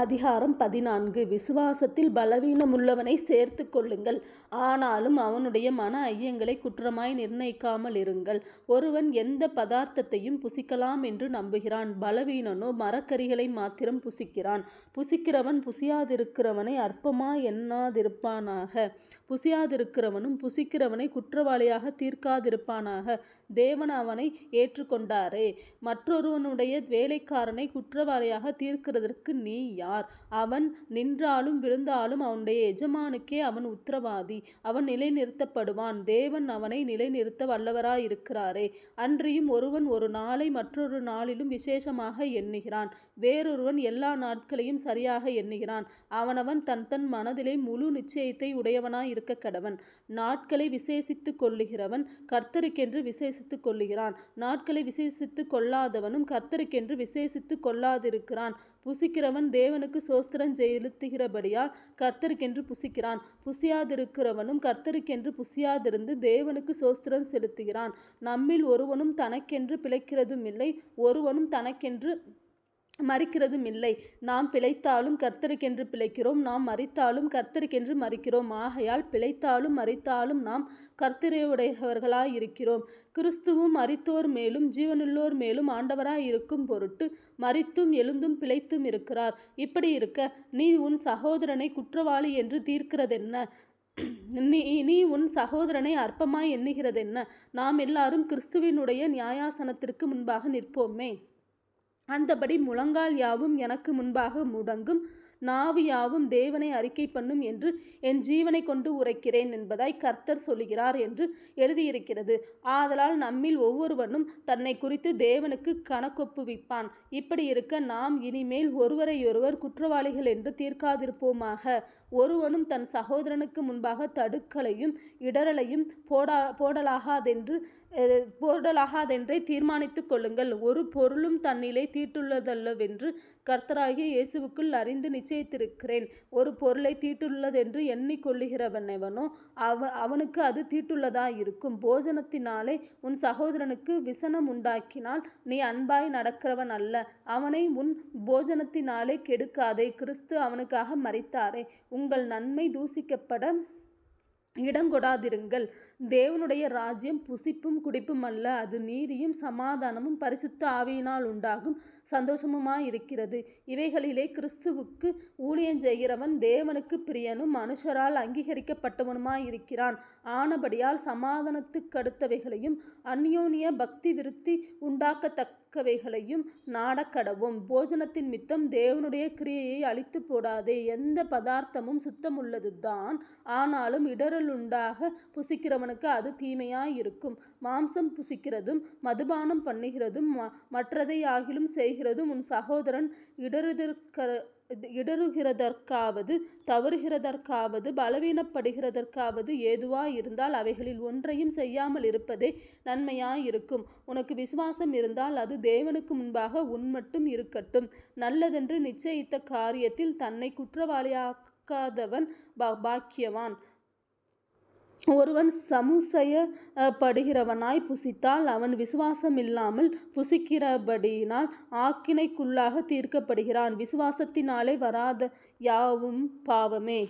அதிகாரம் பதினான்கு. விசுவாசத்தில் பலவீனமுள்ளவனை சேர்த்து கொள்ளுங்கள். ஆனாலும் அவனுடைய மன ஐயங்களை குற்றமாய் நிர்ணயிக்காமல் இருங்கள். ஒருவன் எந்த பதார்த்தத்தையும் புசிக்கலாம் என்று நம்புகிறான். பலவீனனோ மரக்கறிகளை மாத்திரம் புசிக்கிறான். புசிக்கிறவன் புசியாதிருக்கிறவனை அற்பமா எண்ணாதிருப்பானாக. புசியாதிருக்கிறவனும் புசிக்கிறவனை குற்றவாளியாக தீர்க்காதிருப்பானாக. தேவன் அவனை ஏற்றுக்கொண்டாரே. மற்றொருவனுடைய வேலைக்காரனை குற்றவாளியாக தீர்க்கிறதற்கு நீ யார் அவன் நின்றாலும் விழுந்தாலும் அவனுடைய எஜமானுக்கே அவன் உத்தரவாதி. அவன் நிலைநிறுத்தப்படுவான். தேவன் அவனை நிலைநிறுத்த வல்லவராயிருக்கிறாரே. அன்றியும் ஒருவன் ஒரு நாளை மற்றொரு நாளிலும் விசேஷமாக எண்ணுகிறான். வேறொருவன் எல்லா நாட்களையும் சரியாக எண்ணுகிறான். அவனவன் தன் தன் மனதிலே முழு நிச்சயத்தை உடையவனாய் இருக்க கடவன். நாட்களை விசேஷித்துக் கொள்ளுகிறவன் கர்த்தருக்கென்று விசேஷித்துக் கொள்ளுகிறான். நாட்களை விசேஷித்துக் கொள்ளாதவனும் கர்த்தருக்கென்று விசேஷித்துக் கொள்ளாதிருக்கிறான். புசிக்கிறவன் தேவனுக்கு சோஸ்திரம் செலுத்துகிறபடியால் கர்த்தருக்கென்று புசிக்கிறான். புசியாதிருக்கிறவனும் கர்த்தருக்கென்று புசியாதிருந்து தேவனுக்கு சோஸ்திரம் செலுத்துகிறான். நம்மில் ஒருவனும் தனக்கென்று பிழைக்கிறதும் இல்லை ஒருவனும் தனக்கென்று மறிக்கிறதும் இல்லை. நாம் பிழைத்தாலும் கர்த்தருக்கென்று பிழைக்கிறோம். நாம் மறித்தாலும் கர்த்தருக்கென்று மறிக்கிறோம். ஆகையால் பிழைத்தாலும் மறித்தாலும் நாம் கர்த்தரையுடையவர்களாய் இருக்கிறோம். கிறிஸ்துவும் மறித்தோர் மேலும் ஜீவனுள்ளோர் மேலும் ஆண்டவராய் இருக்கும் பொருட்டு மறித்தும் எழுந்தும் பிழைத்தும் இருக்கிறார். இப்படி இருக்க நீ உன் சகோதரனை குற்றவாளி என்று தீர்க்கிறதென்ன? நீ நீ உன் சகோதரனை அற்பமாய் எண்ணுகிறதென்ன? நாம் எல்லாரும் கிறிஸ்துவினுடைய நியாயாசனத்திற்கு முன்பாக நிற்போமே. அந்தபடி முழங்கால் யாவும் எனக்கு முன்பாக முடங்கும். நாவு யாவும் தேவனை அறிக்கை பண்ணும் என்று என் ஜீவனை கொண்டு உரைக்கிறேன் என்பதாய் கர்த்தர் சொல்லுகிறார் என்று எழுதியிருக்கிறது. ஆதலால் நம்மில் ஒவ்வொருவனும் தன்னை குறித்து தேவனுக்கு கணக்கொப்புவிப்பான் இப்படி இருக்க நாம் இனிமேல் ஒருவரையொருவர் குற்றவாளிகள் என்று தீர்க்காதிருப்போமாக. ஒருவனும் தன் சகோதரனுக்கு முன்பாக தடுக்கலையும் இடரலையும் போடா போடலாகாதென்று போடலாகாதென்றே தீர்மானித்துக் கொள்ளுங்கள். ஒரு பொருளும் தன்னிலை தீட்டுள்ளதல்லவென்று கர்த்தராகிய இயேசுவுக்குள் அறிந்து நிச்சயித்திருக்கிறேன் ஒரு பொருளை தீட்டுள்ளதென்று எண்ணிக்கொள்ளுகிறவனவனோ அவ அவனுக்கு அது தீட்டுள்ளதாயிருக்கும் போஜனத்தினாலே உன் சகோதரனுக்கு விசனம் உண்டாக்கினால் நீ அன்பாய் நடக்கிறவன் அல்ல. அவனை உன் போஜனத்தினாலே கெடுக்காதே. கிறிஸ்து அவனுக்காக மறித்தாரே உங்கள் நன்மை தூசிக்கப்பட இடங்கொடாதிருங்கள். தேவனுடைய ராஜ்யம் புசிப்பும் குடிப்பும் அல்ல. அது நீதியும் சமாதானமும் பரிசுத்த ஆவியினால் உண்டாகும் சந்தோஷமுமாயிருக்கிறது. இவைகளிலே கிறிஸ்துவுக்கு ஊழியம் செய்கிறவன் தேவனுக்கு பிரியனும் மனுஷரால் அங்கீகரிக்கப்பட்டவனுமாயிருக்கிறான். ஆனபடியால் சமாதானத்துக்கடுத்தவைகளையும் அந்யோன்ய பக்தி விருத்தி உண்டாக்கத்தக்க தக்கவைகளையும் நாடக்கடவும். போஜனத்தின் மித்தம் தேவனுடைய கிரியையை அழித்து போடாதே. எந்த பதார்த்தமும் சுத்தமுள்ளது தான் ஆனாலும் இடரலுண்டாக புசிக்கிறவனுக்கு அது தீமையாயிருக்கும். மாம்சம் புசிக்கிறதும் மதுபானம் பண்ணுகிறதும் மற்றதை ஆகிலும் செய்கிறதும் உன் சகோதரன் இடறுதற்க இடறுகிறதற்காவது தவறுகிறதற்காவது பலவீனப்படுகிறதற்காவது ஏதுவாயிருந்தால் அவைகளில் ஒன்றையும் செய்யாமல் இருப்பதே நன்மையாயிருக்கும். உனக்கு விசுவாசம் இருந்தால் அது தேவனுக்கு முன்பாக உன்மட்டும் இருக்கட்டும். நல்லதென்று நிச்சயித்த காரியத்தில் தன்னை குற்றவாளியாக்காதவன் பாக்கியவான். ஒருவன் சமுசயப்படுகிறவனாய் புசித்தால் அவன் விசுவாசமில்லாமல் புசிக்கிறபடியினால் ஆக்கினைக்குள்ளாக தீர்க்கப்படுகிறான். விசுவாசத்தினாலே வராத யாவும் பாவமே.